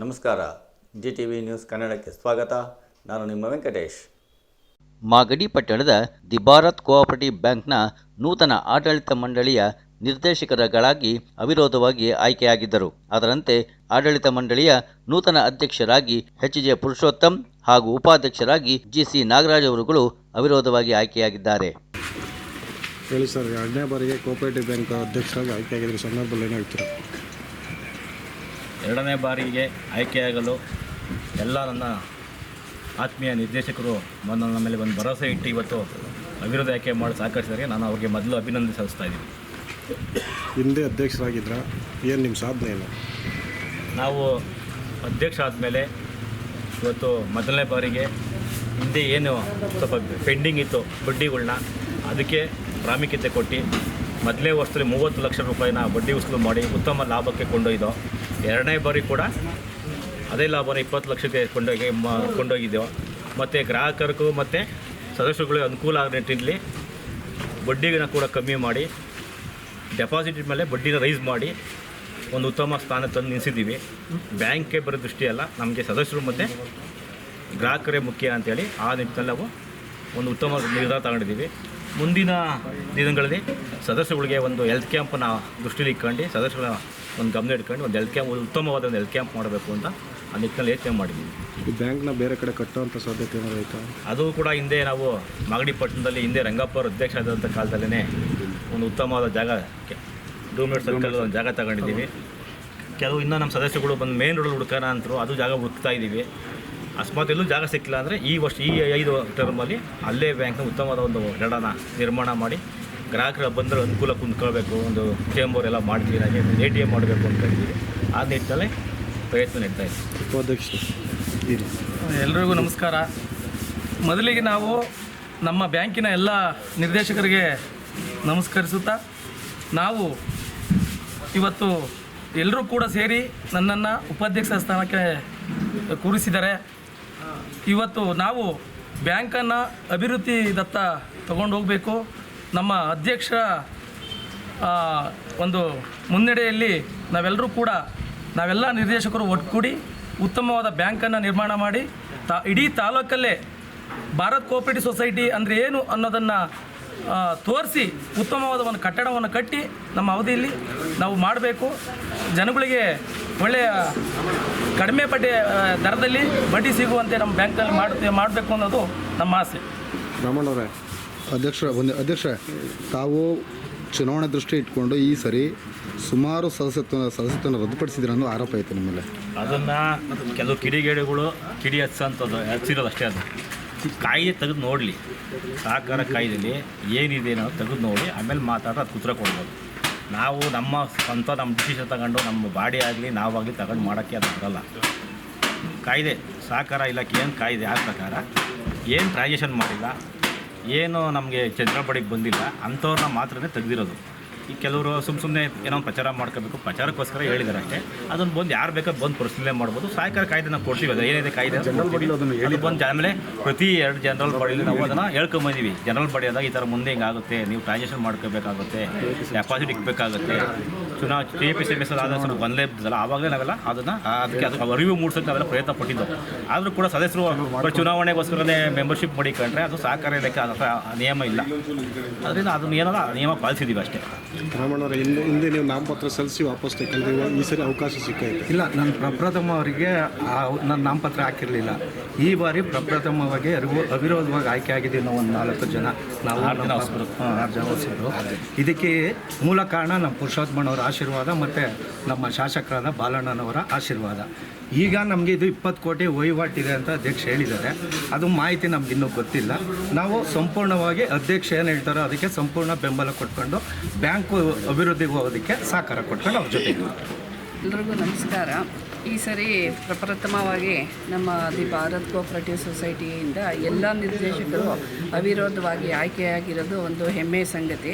ನಮಸ್ಕಾರ. G T V news ಕನ್ನಡಕ್ಕೆ ಸ್ವಾಗತ. ನಾನು ನಿಮ್ಮ ವೆಂಕಟೇಶ್. ಮಾಗಡಿ ಪಟ್ಟಣದ ದಿ ಭಾರತ್ ಕೋಆಪರೇಟಿವ್ ಬ್ಯಾಂಕ್ನ ನೂತನ ಆಡಳಿತ ಮಂಡಳಿಯ ನಿರ್ದೇಶಕರಗಳಾಗಿ ಅವಿರೋಧವಾಗಿ ಆಯ್ಕೆಯಾಗಿದ್ದರು. ಅದರಂತೆ ಆಡಳಿತ ಮಂಡಳಿಯ ನೂತನ ಅಧ್ಯಕ್ಷರಾಗಿ ಎಚ್ ಜೆ ಪುರುಷೋತ್ತಮ್ ಹಾಗೂ ಉಪಾಧ್ಯಕ್ಷರಾಗಿ ಜಿ ಸಿ ನಾಗರಾಜ್ ಅವರುಗಳು ಅವಿರೋಧವಾಗಿ ಆಯ್ಕೆಯಾಗಿದ್ದಾರೆ. ಹೇಳಿ ಸರ್ ಎರಡನೇ ಬಾರಿಗೆ ಕೋಆಪರೇಟಿವ್ ಬ್ಯಾಂಕ್ ಅಧ್ಯಕ್ಷರಾಗಿ ಆಯ್ಕೆಯಾಗಿದ್ದ ಸಂದರ್ಭದಲ್ಲಿ ಏನಾಗ್ತೀರಾ ಎರಡನೇ ಬಾರಿಗೆ ಆಯ್ಕೆಯಾಗಲು ಎಲ್ಲ ನನ್ನ ಆತ್ಮೀಯ ನಿರ್ದೇಶಕರು ನನ್ನ ಮೇಲೆ ಒಂದು ಭರವಸೆ ಇಟ್ಟು ಇವತ್ತು ಅಭಿವೃದ್ಧಿ ಆಯ್ಕೆ ಮಾಡಿ ಸಹಕರಿಸಿದರೆ ನಾನು ಅವ್ರಿಗೆ ಮೊದಲು ಅಭಿನಂದನೆ ಸಲ್ಲಿಸ್ತಾ ಇದ್ದೀನಿ. ಹಿಂದೆ ಅಧ್ಯಕ್ಷರಾಗಿದ್ರ ಏನು ನಿಮ್ಮ ಸಾಧನೆ ಏನು? ನಾವು ಅಧ್ಯಕ್ಷ ಆದಮೇಲೆ ಇವತ್ತು ಮೊದಲನೇ ಬಾರಿಗೆ ಹಿಂದೆ ಏನು ಸ್ವಲ್ಪ ಪೆಂಡಿಂಗ್ ಇತ್ತು ಬಡ್ಡಿಗಳನ್ನ ಅದಕ್ಕೆ ಪ್ರಾಮುಖ್ಯತೆ ಕೊಟ್ಟು ಮೊದಲನೇ ವರ್ಷದಲ್ಲಿ ಮೂವತ್ತು ಲಕ್ಷ ರೂಪಾಯಿನ ಬಡ್ಡಿ ವಸೂಲು ಮಾಡಿ ಉತ್ತಮ ಲಾಭಕ್ಕೆ ಕೊಂಡೊಯ್ದೋ ಎರಡನೇ ಬಾರಿ ಕೂಡ ಅದೇ ಲಾಭನ ಇಪ್ಪತ್ತು ಲಕ್ಷಕ್ಕೆ ಕೊಂಡೋಗಿ ಕೊಂಡೋಗಿದ್ದೆವು ಮತ್ತು ಗ್ರಾಹಕರಿಗೂ ಮತ್ತು ಸದಸ್ಯರುಗಳಿಗೆ ಅನುಕೂಲ ಆಗೋ ನಿಟ್ಟಿನಲ್ಲಿ ಬಡ್ಡಿನ ಕೂಡ ಕಮ್ಮಿ ಮಾಡಿ, ಡೆಪಾಸಿಟ್ ಮೇಲೆ ಬಡ್ಡಿನ ರೈಸ್ ಮಾಡಿ ಒಂದು ಉತ್ತಮ ಸ್ಥಾನ ತಂದು ನಿಲ್ಲಿಸಿದ್ದೀವಿ ಬ್ಯಾಂಕ್ಗೆ ಬರೋ ದೃಷ್ಟಿ ಅಲ್ಲ ನಮಗೆ ಸದಸ್ಯರು ಮತ್ತು ಗ್ರಾಹಕರೇ ಮುಖ್ಯ ಅಂತೇಳಿ ಆ ನಿಟ್ಟಿನಲ್ಲಿ ನಾವು ಒಂದು ಉತ್ತಮ ನಿರ್ಧಾರ ತಗೊಂಡಿದ್ದೀವಿ. ಮುಂದಿನ ದಿನಗಳಲ್ಲಿ ಸದಸ್ಯಗಳಿಗೆ ಒಂದು ಹೆಲ್ತ್ ಕ್ಯಾಂಪನ್ನ ದೃಷ್ಟಿಲಿ ಇಟ್ಕೊಂಡು ಸದಸ್ಯರ ಒಂದು ಗಮನ ಇಟ್ಕೊಂಡು ಒಂದು ಹೆಲ್ತ್ ಕ್ಯಾಂಪ್ ಉತ್ತಮವಾದ ಒಂದು ಹೆಲ್ತ್ ಕ್ಯಾಂಪ್ ಮಾಡಬೇಕು ಅಂತ ಆ ನಿಟ್ಟಿನಲ್ಲಿ ಯೋಚನೆ ಮಾಡಿದ್ದೀವಿ. ಈ ಬ್ಯಾಂಕ್ನ ಬೇರೆ ಕಡೆ ಕಟ್ಟುವಂಥ ಸಾಧ್ಯತೆ ಏನಾದರೂ ಆಯಿತಾ ಅದು ಕೂಡ ಹಿಂದೆ ನಾವು ಮಾಗಡಿ ಪಟ್ಟಣದಲ್ಲಿ ಹಿಂದೆ ರಂಗಪ್ಪ ಅವರು ಅಧ್ಯಕ್ಷ ಆದಂಥ ಕಾಲದಲ್ಲೇ ಒಂದು ಉತ್ತಮವಾದ ಜಾಗ ಡೂಮೇಟ್ ಸರ್ಕಲ್ ಒಂದು ಜಾಗ ತಗೊಂಡಿದ್ದೀವಿ. ಕೆಲವು ಇನ್ನೂ ನಮ್ಮ ಸದಸ್ಯಗಳು ಬಂದು ಮೇನ್ ರೋಡಲ್ಲಿ ಹುಡ್ಕೋಣ ಅಂತರು ಅದು ಜಾಗ ಹುಡುಕ್ತಾ ಇದ್ದೀವಿ. ಅಕಸ್ಮಾತ್ ಎಲ್ಲೂ ಜಾಗ ಸಿಕ್ಕಿಲ್ಲ ಅಂದರೆ ಈ ವರ್ಷ ಈ ಐದು ಟರ್ಮಲ್ಲಿ ಅಲ್ಲೇ ಬ್ಯಾಂಕ್ನ ಉತ್ತಮವಾದ ಒಂದು ಎರಡನ ನಿರ್ಮಾಣ ಮಾಡಿ ಗ್ರಾಹಕರ ಬಂದರೆ ಅನುಕೂಲ ಕುಂತ್ಕೊಳ್ಬೇಕು ಒಂದು ಚೇಂಬರ್ ಎಲ್ಲ ಮಾಡ್ತೀವಿ ನನಗೆ ಎ ಟಿ ಎಂ ಮಾಡಬೇಕು ಅಂತ ಹೇಳ್ತೀವಿ ಆ ನಿಟ್ಟಿನಲ್ಲಿ ಪ್ರಯತ್ನ ನಡೀತಾ ಇದೆ. ಎಲ್ರಿಗೂ ನಮಸ್ಕಾರ. ಮೊದಲಿಗೆ ನಾವು ನಮ್ಮ ಬ್ಯಾಂಕಿನ ಎಲ್ಲ ನಿರ್ದೇಶಕರಿಗೆ ನಮಸ್ಕರಿಸುತ್ತಾ ನಾವು ಇವತ್ತು ಎಲ್ಲರೂ ಕೂಡ ಸೇರಿ ನನ್ನನ್ನು ಉಪಾಧ್ಯಕ್ಷ ಸ್ಥಾನಕ್ಕೆ ಕೂರಿಸಿದ್ದಾರೆ ಇವತ್ತು ನಾವು ಬ್ಯಾಂಕನ್ನು ಅಭಿವೃದ್ಧಿ ದತ್ತ ತಗೊಂಡು ಹೋಗಬೇಕು ನಮ್ಮ ಅಧ್ಯಕ್ಷರ ಒಂದು ಮುನ್ನಡೆಯಲ್ಲಿ ನಾವೆಲ್ಲರೂ ಕೂಡ ನಾವೆಲ್ಲ ನಿರ್ದೇಶಕರು ಒಟ್ಟುಗೂಡಿ ಉತ್ತಮವಾದ ಬ್ಯಾಂಕನ್ನು ನಿರ್ಮಾಣ ಮಾಡಿ, ತಾ, ಇಡೀ ತಾಲೂಕಲ್ಲೇ ಭಾರತ್ ಕೋಪರೇಟಿವ್ ಸೊಸೈಟಿ ಅಂದರೆ ಏನು ಅನ್ನೋದನ್ನು ತೋರಿಸಿ ಉತ್ತಮವಾದ ಒಂದು ಕಟ್ಟಡವನ್ನು ಕಟ್ಟಿ ನಮ್ಮ ಅವಧಿಯಲ್ಲಿ ನಾವು ಮಾಡಬೇಕು. ಜನಗಳಿಗೆ ಒಳ್ಳೆಯ ಕಡಿಮೆ ಬಡ್ಡಿ ದರದಲ್ಲಿ ಬಡ್ಡಿ ಸಿಗುವಂತೆ ನಮ್ಮ ಬ್ಯಾಂಕಲ್ಲಿ ಮಾಡ್ತೇ ಮಾಡಬೇಕು ಅನ್ನೋದು ನಮ್ಮ ಆಸೆ. ರಾಮಣ್ಣವರೇ ಅಧ್ಯಕ್ಷ ಒಂದು ಅಧ್ಯಕ್ಷ ತಾವು ಚುನಾವಣೆ ದೃಷ್ಟಿ ಇಟ್ಕೊಂಡು ಈ ಸರಿ ಸುಮಾರು ಸದಸ್ಯತ್ವ ಸದಸ್ಯತ್ವನ ರದ್ದುಪಡಿಸಿದ್ರೆ ಅನ್ನೋ ಆರೋಪ ಐತೆ ನಿಮ್ಮ ಮೇಲೆ. ಅದನ್ನು ಕೆಲವು ಕಿಡಿಗೇಡಿಗಳು ಕಿಡಿ ಹಚ್ಚಂಥದ್ದು ಹಚ್ಚಿರೋದು ಅಷ್ಟೇ ಅದು. ಕಾಯಿದೆ ತೆಗೆದು ನೋಡಲಿ. ಸಹಕಾರ ಕಾಯ್ದೆಲಿ ಏನಿದೆ ಅನ್ನೋದು ತೆಗೆದು ನೋಡಿ ಆಮೇಲೆ ಮಾತಾಡೋ ಅದು ಉತ್ತರ ಕೊಡ್ಬೋದು. ನಾವು ನಮ್ಮ ಸ್ವಂತ ನಮ್ಮ ಡಿಸಿಷನ್ ತಗೊಂಡು ನಮ್ಮ ಬಾಡಿ ಆಗಲಿ ನಾವಾಗಲಿ ತಗೊಂಡು ಮಾಡೋಕ್ಕೆ ಅದು ಬರಲ್ಲ. ಕಾಯ್ದೆ, ಸಹಕಾರ ಇಲಾಖೆ ಏನು ಕಾಯ್ದೆ ಆ ಪ್ರಕಾರ ಏನು ಟ್ರಾನ್ಸಾಕ್ಷನ್ ಮಾಡಿಲ್ಲ, ಏನು ನಮಗೆ ಚಂದ್ರಪಡಿಗೆ ಬಂದಿಲ್ಲ, ಅಂಥವ್ರನ್ನ ಮಾತ್ರನೇ ತೆಗೆದಿರೋದು. ಈ ಕೆಲವರು ಸುಮ್ಮ ಸುಮ್ಮನೆ ಏನೋ ಪ್ರಚಾರ ಮಾಡ್ಕೋಬೇಕು ಪ್ರಚಾರಕ್ಕೋಸ್ಕರ ಹೇಳಿದ್ದಾರೆ ಅಷ್ಟೇ. ಅದನ್ನು ಬಂದು ಯಾರು ಬೇಕಾದ್ರೆ ಬಂದು ಪ್ರಶ್ನೆ ಮಾಡ್ಬೋದು. ಸಹಕಾರ ಕಾಯ್ದೆ ನಾವು ಕೊಡ್ತೀವಿ ಅದು ಏನಿದೆ ಕಾಯ್ದೆ? ಅದನ್ನು ಹೇಳಿ ಬಂದು ಆಮೇಲೆ ಪ್ರತಿ ಎರಡು ಜನರಲ್ ಬಾಡಿಲಿ ನಾವು ಅದನ್ನು ಹೇಳ್ಕೊಂಬಂದೀವಿ. ಜನರಲ್ ಬಾಡಿ ಆದಾಗ ಈ ಥರ ಮುಂದೆ ಹಿಂಗಾಗುತ್ತೆ ನೀವು ಟ್ರಾನ್ಸಾಕ್ಷನ್ ಮಾಡ್ಕೋಬೇಕಾಗುತ್ತೆ ಡೆಪಾಸಿಟ್ ಇಕ್ಬೇಕಾಗುತ್ತೆ. Chunav K P C M S ಆದ ಸ್ವಲ್ಪ ಗೊಂದಲ ಇದ್ದಲ್ಲ ಆವಾಗಲೇ ನಾವೆಲ್ಲ ಅದನ್ನು ಅದಕ್ಕೆ ಅದಕ್ಕೆ ಅರಿವು ಮೂಡಿಸೋಕೆ ನಾವೆಲ್ಲ ಪ್ರಯತ್ನ ಪಟ್ಟಿದ್ದು ಆದರೂ ಕೂಡ ಸದಸ್ಯರು ಚುನಾವಣೆಗೋಸ್ಕರನೇ ಮೆಂಬರ್ಶಿಪ್ ಮಾಡಿಕೊಂಡ್ರೆ ಅದು ಸಹಕಾರ ಇಲಾಖೆ ಅದರ ನಿಯಮ ಇಲ್ಲ. ಅದರಿಂದ ಅದನ್ನು ಏನಲ್ಲ ನಿಯಮ ಪಾಲಿಸಿದ್ದೀವಿ ಅಷ್ಟೇ. ರಾಮಣ್ಣವರೇ ಹಿಂದೆ ಹಿಂದೆ ನೀವು ನಾಮಪತ್ರ ಸಲ್ಲಿಸಿ ವಾಪಸ್ ತಗೊಂಡ್ರೆ ಈ ಸರಿ ಅವಕಾಶ ಸಿಕ್ಕೈತೆ. ಇಲ್ಲ ನಾನು ಪ್ರಪ್ರಥಮ ಅವರಿಗೆ ನನ್ನ ನಾಮಪತ್ರ ಹಾಕಿರಲಿಲ್ಲ. ಈ ಬಾರಿ ಪ್ರಪ್ರಥಮವಾಗಿ ಅರಿವು ಅವಿರೋಧವಾಗಿ ಆಯ್ಕೆ ಆಗಿದೆ ನಾವು ಒಂದು ನಾಲ್ಕು ಜನ. ನಾವು ಆರು ಜನ. ಇದಕ್ಕೆ ಮೂಲ ಕಾರಣ ನಮ್ಮ ಪುರುಷೋತ್ತಮನವರ ಆಶೀರ್ವಾದ ಮತ್ತು ನಮ್ಮ ಶಾಸಕರಾದ ಬಾಲಣ್ಣನವರ ಆಶೀರ್ವಾದ. ಈಗ ನಮಗೆ ಇದು ಇಪ್ಪತ್ತು ಕೋಟಿ ವಹಿವಾಟಿದೆ ಅಂತ ಅಧ್ಯಕ್ಷ ಹೇಳಿದ್ದಾರೆ. ಅದು ಮಾಹಿತಿ ನಮ್ಗೆ ಇನ್ನೂ ಗೊತ್ತಿಲ್ಲ. ನಾವು ಸಂಪೂರ್ಣವಾಗಿ ಅಧ್ಯಕ್ಷ ಏನು ಹೇಳ್ತಾರೋ ಅದಕ್ಕೆ ಸಂಪೂರ್ಣ ಬೆಂಬಲ ಕೊಟ್ಕೊಂಡು ಬ್ಯಾಂಕು ಅಭಿವೃದ್ಧಿಗೆ ಹೋಗೋದಕ್ಕೆ ಸಹಕಾರ ಕೊಟ್ಕೊಂಡು ಅವ್ರ ಜೊತೆ ಎಲ್ರಿಗೂ ನಮಸ್ಕಾರ. ಈ ಸರಿ ಪ್ರಪ್ರಥಮವಾಗಿ ನಮ್ಮ ದಿ ಭಾರತ್ ಕೋಆಪರೇಟಿವ್ ಸೊಸೈಟಿಯಿಂದ ಎಲ್ಲ ನಿರ್ದೇಶಕರು ಅವಿರೋಧವಾಗಿ ಆಯ್ಕೆಯಾಗಿರೋದು ಒಂದು ಹೆಮ್ಮೆಯ ಸಂಗತಿ.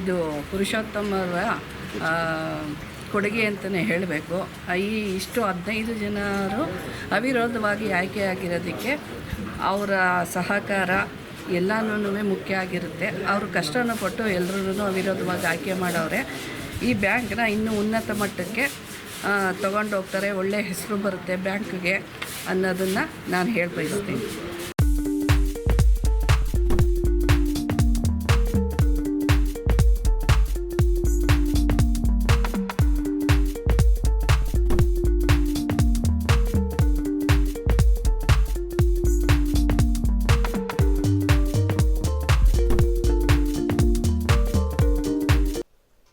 ಇದು ಪುರುಷೋತ್ತಮರ ಕೊಡುಗೆ ಅಂತಲೇ ಹೇಳಬೇಕು. ಈ ಇಷ್ಟು ಹದಿನೈದು ಜನರು ಅವಿರೋಧವಾಗಿ ಆಯ್ಕೆಯಾಗಿರೋದಕ್ಕೆ ಅವರ ಸಹಕಾರ ಎಲ್ಲನೂ ಮುಖ್ಯ ಆಗಿರುತ್ತೆ. ಅವರು ಕಷ್ಟನ ಪಟ್ಟು ಎಲ್ಲರೂ ಅವಿರೋಧವಾಗಿ ಆಯ್ಕೆ ಮಾಡೋರೆ ಈ ಬ್ಯಾಂಕ್ನ ಇನ್ನೂ ಉನ್ನತ ಮಟ್ಟಕ್ಕೆ ತೊಗೊಂಡೋಗ್ತಾರೆ. ಹೋಗ್ತಾರೆ ಒಳ್ಳೆ ಹೆಸರು ಬರುತ್ತೆ ಬ್ಯಾಂಕ್ಗೆ ಅನ್ನೋದನ್ನು ನಾನು ಹೇಳಿ